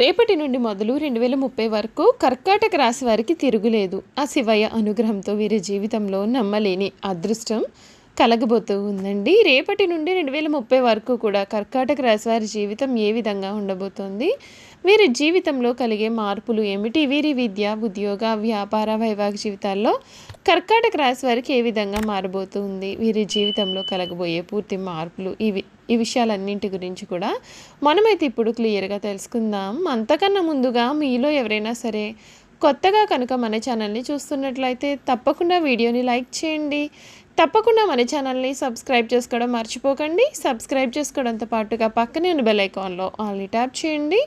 రేపటి నుండి మొదలు రెండు వేల ముప్పై వరకు కర్కాటక రాశి వారికి తిరుగులేదు. ఆ శివయ్య అనుగ్రహంతో వీరి జీవితంలో నమ్మలేని అదృష్టం కలగబోతూ ఉందండి. రేపటి నుండి రెండు వేల ముప్పై వరకు కూడా కర్కాటక రాశి వారి జీవితం ఏ విధంగా ఉండబోతోంది? వీరి జీవితంలో కలిగే మార్పులు ఏమిటి? వీరి విద్య ఉద్యోగ వ్యాపార వైవాహిక జీవితాల్లో కర్కాటక రాశి వారికి ఏ విధంగా మారబోతుంది? వీరి జీవితంలో కలగబోయే పూర్తి మార్పులు ఇవి. ఈ విషయాలన్నింటి గురించి కూడా మనమైతే ఇప్పుడు క్లియర్గా తెలుసుకుందాం. అంతకన్నా ముందుగా మీలో ఎవరైనా సరే కొత్తగా కనుక మన ఛానల్ని చూస్తున్నట్లయితే తప్పకుండా వీడియోని లైక్ చేయండి. తప్పకుండా మన ఛానల్ని సబ్స్క్రైబ్ చేసుకోవడం మర్చిపోకండి. సబ్స్క్రైబ్ చేసుకోవడంతో పాటుగా పక్కనే ఉన్న బెల్ ఐకాన్లో ఆల్ని ట్యాప్ చేయండి.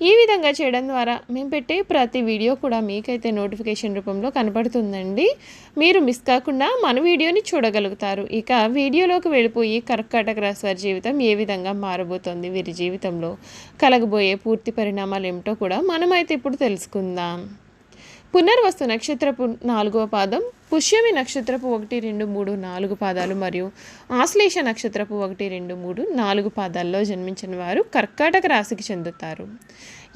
ఈ విధంగా చేయడం ద్వారా మేము పెట్టే ప్రతి వీడియో కూడా మీకైతే నోటిఫికేషన్ రూపంలో కనపడుతుందండి మీరు మిస్ కాకుండా మన వీడియోని చూడగలుగుతారు. ఇక వీడియోలోకి వెళ్ళిపోయి కర్కాటక రాశి వారి జీవితం ఏ విధంగా మారబోతోంది? వీరి జీవితంలో కలగబోయే పూర్తి పరిణామాలు ఏమిటో కూడా మనమైతే ఇప్పుడు తెలుసుకుందాం. పునర్వస్తు నక్షత్రపు నాలుగవ పాదం పుష్యమి నక్షత్రపు ఒకటి రెండు మూడు నాలుగు పాదాలు మరియు ఆశ్లేష నక్షత్రపు ఒకటి రెండు మూడు నాలుగు పాదాల్లో జన్మించిన వారు కర్కాటక రాశికి చెందుతారు.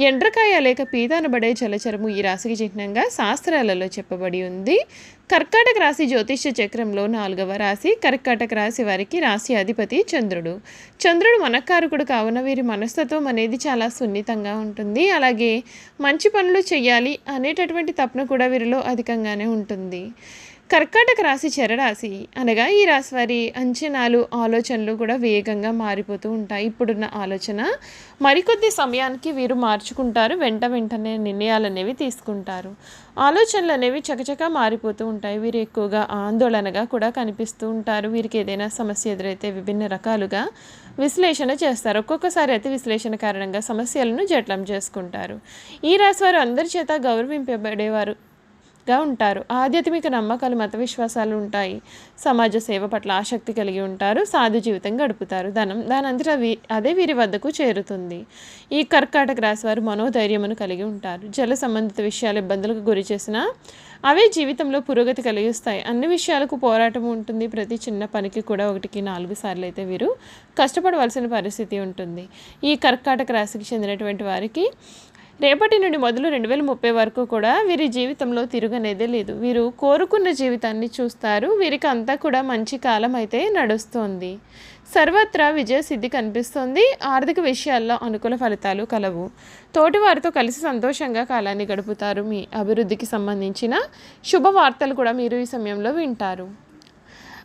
ఎండ్రకాయ లేక పీతనబడే జలచరము ఈ రాశికి చిహ్నంగా శాస్త్రాలలో చెప్పబడి ఉంది. కర్కాటక రాశి జ్యోతిష్య చక్రంలో నాలుగవ రాశి కర్కాటక రాశి వారికి రాశి అధిపతి చంద్రుడు. చంద్రుడు మనకారకుడు కావున వీరి మనస్తత్వం అనేది చాలా సున్నితంగా ఉంటుంది. అలాగే మంచి పనులు చేయాలి అనేటటువంటి తపన కూడా వీరిలో అధికంగానే ఉంటుంది. కర్కాటక రాశి చెరరాశి అనగా ఈ రాశి వారి అంచనాలు ఆలోచనలు కూడా వేగంగా మారిపోతూ ఉంటాయి. ఇప్పుడున్న ఆలోచన మరికొద్ది సమయానికి వీరు మార్చుకుంటారు. వెంట వెంటనే నిర్ణయాలు అనేవి తీసుకుంటారు. ఆలోచనలు అనేవి చకచక మారిపోతూ ఉంటాయి. వీరు ఎక్కువగా ఆందోళనగా కూడా కనిపిస్తూ ఉంటారు. వీరికి ఏదైనా సమస్య ఎదురైతే విభిన్న రకాలుగా విశ్లేషణ చేస్తారు. ఒక్కొక్కసారి అతి విశ్లేషణ కారణంగా సమస్యలను జట్లం చేసుకుంటారు. ఈ రాశి వారు అందరి చేత గౌరవింపబడేవారు గా ఉంటారు. ఆధ్యాత్మిక నమ్మకాలు మత విశ్వాసాలు ఉంటాయి. సమాజ సేవ పట్ల ఆసక్తి కలిగి ఉంటారు. సాధు జీవితం గడుపుతారు. ధనం దానంతట వీ అదే వీరి వద్దకు చేరుతుంది. ఈ కర్కాటక రాశి వారు మనోధైర్యమును కలిగి ఉంటారు. జల సంబంధిత విషయాలు ఇబ్బందులకు గురి చేసినా అవే జీవితంలో పురోగతి కలిగిస్తాయి. అన్ని విషయాలకు పోరాటం ఉంటుంది. ప్రతి చిన్న పనికి కూడా ఒకటికి నాలుగు సార్లు అయితే వీరు కష్టపడవలసిన పరిస్థితి ఉంటుంది. ఈ కర్కాటక రాశికి చెందినటువంటి వారికి రేపటి నుండి మొదలు రెండు వేల ముప్పై వరకు కూడా వీరి జీవితంలో తిరుగనేదే లేదు. వీరు కోరుకున్న జీవితాన్ని చూస్తారు. వీరికి అంతా కూడా మంచి కాలం అయితే నడుస్తోంది. సర్వత్రా విజయసిద్ధి కనిపిస్తోంది. ఆర్థిక విషయాల్లో అనుకూల ఫలితాలు కలవు. తోటి వారితో కలిసి సంతోషంగా కాలాన్ని గడుపుతారు. మీ అభివృద్ధికి సంబంధించిన శుభవార్తలు కూడా మీరు ఈ సమయంలో వింటారు.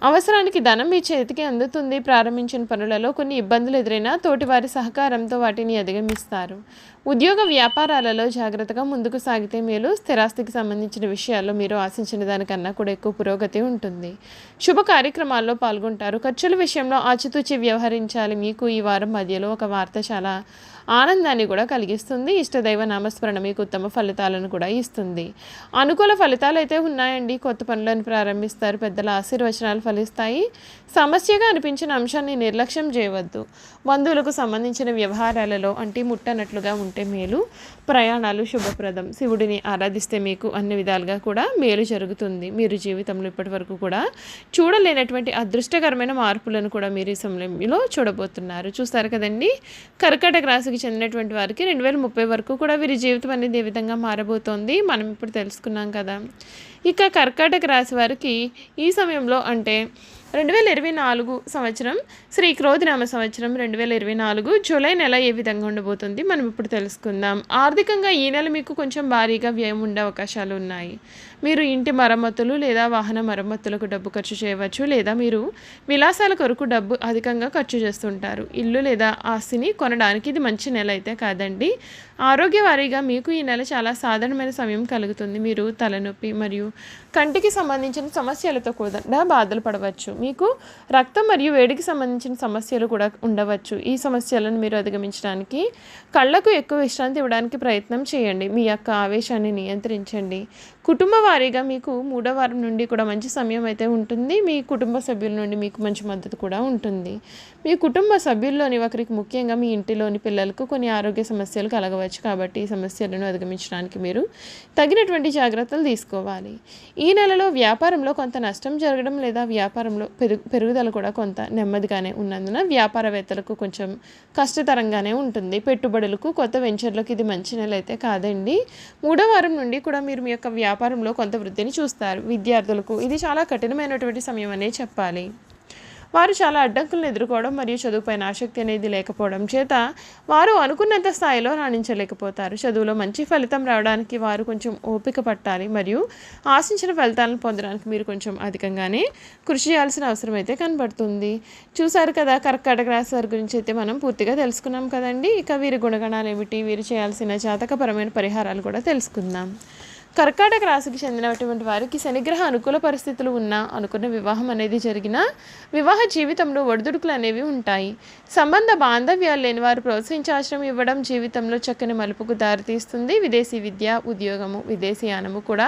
అవసరానికి ధనం మీ చేతికి అందుతుంది. ప్రారంభించిన పనులలో కొన్ని ఇబ్బందులు ఎదురైనా తోటివారి సహకారంతో వాటిని అధిగమిస్తారు. ఉద్యోగ వ్యాపారాలలో జాగ్రత్తగా ముందుకు సాగితే మేలు. స్థిరాస్తికి సంబంధించిన విషయాల్లో మీరు ఆశించిన దానికన్నా కూడా ఎక్కువ పురోగతి ఉంటుంది. శుభ కార్యక్రమాల్లో పాల్గొంటారు. ఖర్చుల విషయంలో ఆచితూచి వ్యవహరించాలి. మీకు ఈ వారం మధ్యలో ఒక వార్త చాలా ఆనందాన్ని కూడా కలిగిస్తుంది. ఇష్టదైవ నామస్మరణ మీకు ఉత్తమ ఫలితాలను కూడా ఇస్తుంది. అనుకూల ఫలితాలు అయితే ఉన్నాయండి. కొత్త పనులను ప్రారంభిస్తారు. పెద్దల ఆశీర్వచనాలు ఫలిస్తాయి. సమస్యగా అనిపించిన అంశాన్ని నిర్లక్ష్యం చేయవద్దు. బంధువులకు సంబంధించిన వ్యవహారాలలో అంటే ముట్టనట్లుగా ఉంటే మేలు. ప్రయాణాలు శుభప్రదం. శివుడిని ఆరాధిస్తే మీకు అన్ని విధాలుగా కూడా మేలు జరుగుతుంది. మీరు జీవితంలో ఇప్పటివరకు కూడా చూడలేనటువంటి అదృష్టకరమైన మార్పులను కూడా మీరు ఈ సమయంలో చూడబోతున్నారు. చూస్తారు కదండి? కర్కాటక రాశికి చెందినటువంటి వారికి రెండు వేల ముప్పై వరకు కూడా వీరి జీవితం అనేది ఏ విధంగా మారబోతోంది మనం ఇప్పుడు తెలుసుకున్నాం కదా. ఇక కర్కాటక రాశి వారికి ఈ సమయంలో అంటే రెండు వేల ఇరవై నాలుగు సంవత్సరం శ్రీ క్రోధినామ సంవత్సరం రెండు వేల ఇరవై నాలుగు జూలై నెల ఏ విధంగా ఉండబోతుంది మనం ఇప్పుడు తెలుసుకుందాం. ఆర్థికంగా ఈ నెల మీకు కొంచెం భారీగా వ్యయం ఉండే అవకాశాలు ఉన్నాయి. మీరు ఇంటి మరమ్మతులు లేదా వాహన మరమ్మతులకు డబ్బు ఖర్చు చేయవచ్చు లేదా మీరు విలాసాల కొరకు డబ్బు అధికంగా ఖర్చు చేస్తుంటారు. ఇల్లు లేదా ఆస్తిని కొనడానికి ఇది మంచి నెల అయితే కాదండి. ఆరోగ్యవారీగా మీకు ఈ నెల చాలా సాధారణమైన సమయం కలుగుతుంది. మీరు తలనొప్పి మరియు కంటికి సంబంధించిన సమస్యలతో కూడా బాధలు పడవచ్చు. మీకు రక్తం మరియు వేడికి సంబంధించిన సమస్యలు కూడా ఉండవచ్చు. ఈ సమస్యలను మీరు అధిగమించడానికి కళ్ళకు ఎక్కువ విశ్రాంతి ఇవ్వడానికి ప్రయత్నం చేయండి. మీ యొక్క ఆవేశాన్ని నియంత్రించండి. కుటుంబ వారీగా మీకు మూడో వారం నుండి కూడా మంచి సమయం అయితే ఉంటుంది. మీ కుటుంబ సభ్యుల నుండి మీకు మంచి మద్దతు కూడా ఉంటుంది. మీ కుటుంబ సభ్యుల్లోని ఒకరికి ముఖ్యంగా మీ ఇంటిలోని పిల్లలకు కొన్ని ఆరోగ్య సమస్యలు కలగవచ్చు కాబట్టి ఈ సమస్యలను అధిగమించడానికి మీరు తగినటువంటి జాగ్రత్తలు తీసుకోవాలి. ఈ నెలలో వ్యాపారంలో కొంత నష్టం జరగడం లేదా వ్యాపారంలో పెరుగు పెరుగుదల కూడా కొంత నెమ్మదిగానే ఉన్నందున వ్యాపారవేత్తలకు కొంచెం కష్టతరంగానే ఉంటుంది. పెట్టుబడులకు కొత్త వెంచర్లకు ఇది మంచి నెల అయితే కాదండి. మూడో వారం నుండి కూడా మీరు మీ యొక్క వ్యాపారంలో కొంత వృద్ధిని చూస్తారు. విద్యార్థులకు ఇది చాలా కఠినమైనటువంటి సమయం అనే చెప్పాలి. వారు చాలా అడ్డంకులను ఎదుర్కోవడం మరియు చదువుపైన ఆసక్తి అనేది లేకపోవడం చేత వారు అనుకున్నంత స్థాయిలో రాణించలేకపోతారు. చదువులో మంచి ఫలితం రావడానికి వారు కొంచెం ఓపిక పట్టాలి మరియు ఆశించిన ఫలితాలను పొందడానికి మీరు కొంచెం అధికంగానే కృషి చేయాల్సిన అవసరం అయితే కనబడుతుంది. చూశారు కదా కర్కాటక రాశి వారి గురించి అయితే మనం పూర్తిగా తెలుసుకున్నాం కదండి. ఇక వీరి గుణగణాలు ఏమిటి? వీరు చేయాల్సిన జాతకపరమైన పరిహారాలు కూడా తెలుసుకుందాం. కర్కాటక రాశికి చెందినటువంటి వారికి శనిగ్రహ అనుకూల పరిస్థితులు ఉన్నా అనుకున్న వివాహం అనేది జరిగిన వివాహ జీవితంలో ఒడిదుడుకులు అనేవి ఉంటాయి. సంబంధ బాంధవ్యాలు లేని వారు ప్రోత్సహించాశ్రం ఇవ్వడం జీవితంలో చక్కని మలుపుకు దారితీస్తుంది. విదేశీ విద్య ఉద్యోగము విదేశీయానము కూడా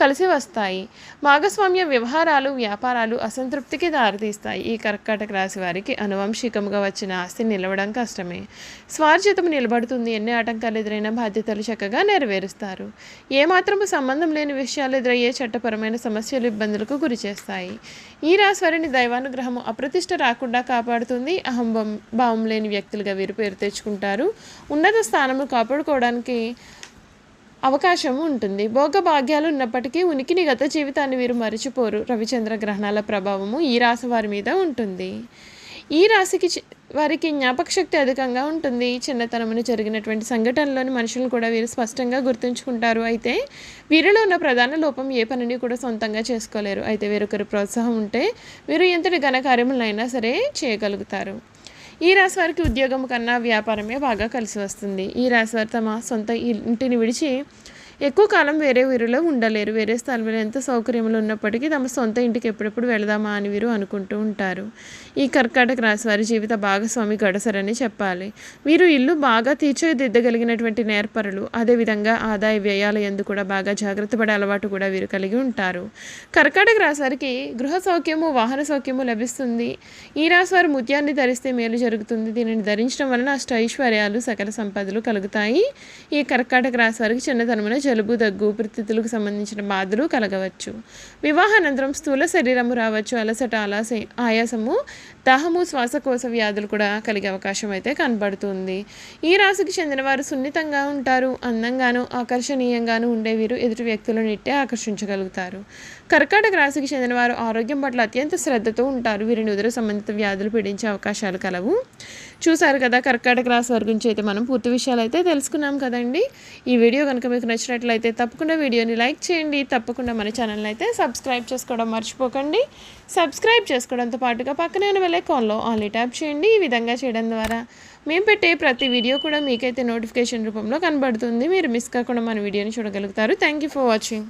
కలిసి వస్తాయి. భాగస్వామ్య వ్యవహారాలు వ్యాపారాలు అసంతృప్తికి దారితీస్తాయి. ఈ కర్కాటక రాశి వారికి అనువంశికంగా వచ్చిన ఆస్తి నిలవడం కష్టమే. స్వార్జితం నిలబడుతుంది. ఎన్ని ఆటంకాలు ఎదురైన బాధ్యతలు చక్కగా నెరవేరుస్తారు. ఏమాత్రము సంబంధం లేని విషయాలు ఎదురయ్యే చట్టపరమైన సమస్యలు ఇబ్బందులకు గురి చేస్తాయి. ఈ రాశి వారిని దైవానుగ్రహము అప్రతిష్ట రాకుండా కాపాడుతుంది. అహం భావం లేని వ్యక్తులుగా వీరు పేరు తెచ్చుకుంటారు. ఉన్నత స్థానము కాపాడుకోవడానికి అవకాశం ఉంటుంది. భోగ భాగ్యాలు ఉన్నప్పటికీ ఉనికిని గత జీవితాన్ని వీరు మరిచిపోరు. రవిచంద్ర గ్రహణాల ప్రభావము ఈ రాశి వారి మీద ఉంటుంది. ఈ రాశికి వారికి జ్ఞాపక శక్తి అధికంగా ఉంటుంది. చిన్నతనమును జరిగినటువంటి సంఘటనలోని మనుషులను కూడా వీరు స్పష్టంగా గుర్తుంచుకుంటారు. అయితే వీరిలో ఉన్న ప్రధాన లోపం ఏ పనిని కూడా సొంతంగా చేసుకోలేరు. అయితే వేరొకరి ప్రోత్సాహం ఉంటే వీరు ఎంతటి ఘనకార్యములైనా సరే చేయగలుగుతారు. ఈ రాశి వారికి ఉద్యోగం కన్నా వ్యాపారమే బాగా కలిసి వస్తుంది. ఈ రాశి వారు తమ సొంత ఇంటిని విడిచి ఎక్కువ కాలం వేరే ఊరిలో ఉండలేరు. వేరే స్థలంలో ఎంత సౌకర్యములు ఉన్నప్పటికీ తమ సొంత ఇంటికి ఎప్పుడెప్పుడు వెళదామా అని వీరు అనుకుంటూ ఉంటారు. ఈ కర్కాటక రాశి వారి జీవిత భాగస్వామి గడసరని చెప్పాలి. వీరు ఇల్లు బాగా తీర్చిదిద్దగలిగినటువంటి నేర్పరులు. అదేవిధంగా ఆదాయ వ్యయాల ఎందు కూడా బాగా జాగ్రత్త పడే అలవాటు కూడా వీరు కలిగి ఉంటారు. కర్కాటక రాశి వారికి గృహ సౌఖ్యము వాహన సౌఖ్యము లభిస్తుంది. ఈ రాశి వారు ముత్యాన్ని ధరిస్తే మేలు జరుగుతుంది. దీనిని ధరించడం వలన అష్ట ఐశ్వర్యాలు సకల సంపదలు కలుగుతాయి. ఈ కర్కాటక రాశి వారికి చిన్నతనమున జలుబు దగ్గు ప్రతితులకు సంబంధించిన బాధలు కలగవచ్చు. వివాహానంతరం స్థూల శరీరము రావచ్చు. అలసట అలాస ఆయాసము దాహము శ్వాసకోశ వ్యాధులు కూడా కలిగే అవకాశం అయితే కనబడుతుంది. ఈ రాశికి చెందిన వారు సున్నితంగా ఉంటారు. అందంగాను ఆకర్షణీయంగాను ఉండే వీరు ఎదుటి వ్యక్తులను ఇట్టే ఆకర్షించగలుగుతారు. కర్కాటక రాశికి చెందిన వారు ఆరోగ్యం పట్ల అత్యంత శ్రద్ధతో ఉంటారు. వీరిని ఉదర సంబంధిత వ్యాధులు పీడించే అవకాశాలు కలవు. చూసారు కదా కర్కాటక రాశి వారి గురించి అయితే మనం పూర్తి విషయాలు అయితే తెలుసుకున్నాం కదండి. ఈ వీడియో కనుక మీకు నచ్చినట్లయితే తప్పకుండా వీడియోని లైక్ చేయండి. తప్పకుండా మన ఛానల్ని అయితే సబ్స్క్రైబ్ చేసుకోవడం మర్చిపోకండి. సబ్స్క్రైబ్ చేసుకోవడంతో పాటుగా పక్కనే ఉన్న వెళ్ళే ఆన్లీ ట్యాప్ చేయండి. ఈ విధంగా చేయడం ద్వారా మేము పెట్టే ప్రతి వీడియో కూడా మీకైతే నోటిఫికేషన్ రూపంలో కనబడుతుంది. మీరు మిస్ కాకుండా మన వీడియోని చూడగలుగుతారు. Thank you for watching.